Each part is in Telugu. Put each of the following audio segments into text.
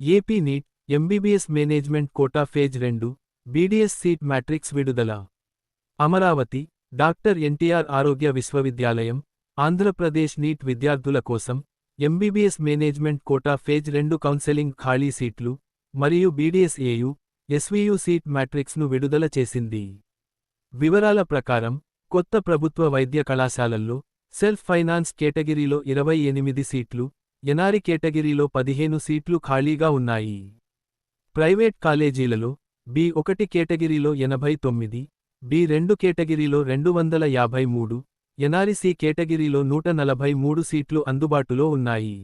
AP NEET MBBS management quota phase రెండు బీడీఎస్ సీట్ మ్యాట్రిక్స్ విడుదల. అమరావతి డాక్టర్ ఎన్టీఆర్ ఆరోగ్య విశ్వవిద్యాలయం ఆంధ్రప్రదేశ్ నీట్ విద్యార్థుల కోసం ఎంబీబీఎస్ మేనేజ్మెంట్ కోటా ఫేజ్ రెండు కౌన్సెలింగ్ ఖాళీ సీట్లు మరియు బీడీఎస్ ఏయు ఎస్వీయు సీట్ మ్యాట్రిక్స్ను విడుదల చేసింది. వివరాల ప్రకారం కొత్త ప్రభుత్వ వైద్య కళాశాలల్లో సెల్ఫ్ ఫైనాన్స్ కేటగిరీలో ఇరవై ఎనిమిది సీట్లు ఎనారి కేటగిరీలో పదిహేను సీట్లు ఖాళీగా ఉన్నాయి. ప్రైవేట్ కాలేజీలలో బి ఒకటి కేటగిరీలో ఎనభై తొమ్మిది బి రెండు కేటగిరీలో రెండు వందల యాభై మూడు ఎనారి సి కేటగిరీలో నూట నలభై మూడు సీట్లు అందుబాటులో ఉన్నాయి.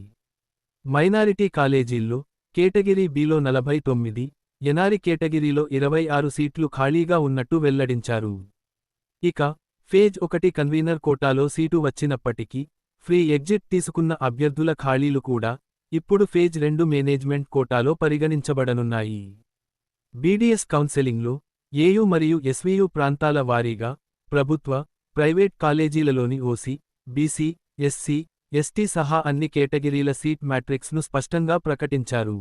మైనారిటీ కాలేజీల్లో కేటగిరీ బిలో నలభై తొమ్మిది ఎనారి కేటగిరీలో ఇరవై ఆరు సీట్లు ఖాళీగా ఉన్నట్టు వెల్లడించారు. ఇక ఫేజ్ ఒకటి కన్వీనర్ కోటాలో సీటు వచ్చినప్పటికీ ఫ్రీ ఎగ్జిట్ తీసుకున్న అభ్యర్థుల ఖాళీలు కూడా ఇప్పుడు ఫేజ్ రెండు మేనేజ్మెంట్ కోటాలో పరిగణించబడనున్నాయి. బీడీఎస్ కౌన్సెలింగ్లో ఏయు మరియు ఎస్వీయు ప్రాంతాల వారీగా ప్రభుత్వ ప్రైవేట్ కాలేజీలలోని ఓసీ బీసీ ఎస్సీ ఎస్టీ సహా అన్ని కేటగిరీల సీట్ మ్యాట్రిక్స్ను స్పష్టంగా ప్రకటించారు.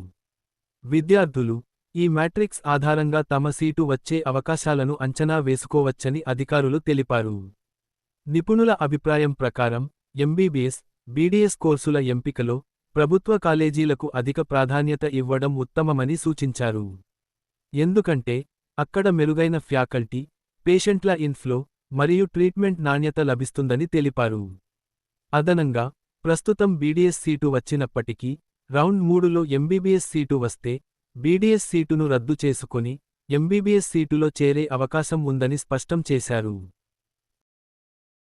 విద్యార్థులు ఈ మ్యాట్రిక్స్ ఆధారంగా తమ సీటు వచ్చే అవకాశాలను అంచనా వేసుకోవచ్చని అధికారులు తెలిపారు. నిపుణుల అభిప్రాయం ప్రకారం ఎంబీబీఎస్ బీడీఎస్ కోర్సుల ఎంపికలో ప్రభుత్వ కాలేజీలకు అధిక ప్రాధాన్యత ఇవ్వడం ఉత్తమమని సూచించారు. ఎందుకంటే అక్కడ మెరుగైన ఫ్యాకల్టీ పేషెంట్ల ఇన్ఫ్లో మరియు ట్రీట్మెంట్ నాణ్యత లభిస్తుందని తెలిపారు. అదనంగా ప్రస్తుతం బీడీఎస్ సీటు వచ్చినప్పటికీ రౌండ్ మూడులో ఎంబీబీఎస్ సీటు వస్తే బీడీఎస్ సీటును రద్దు చేసుకుని ఎంబీబీఎస్ సీటులో చేరే అవకాశం ఉందని స్పష్టం చేశారు.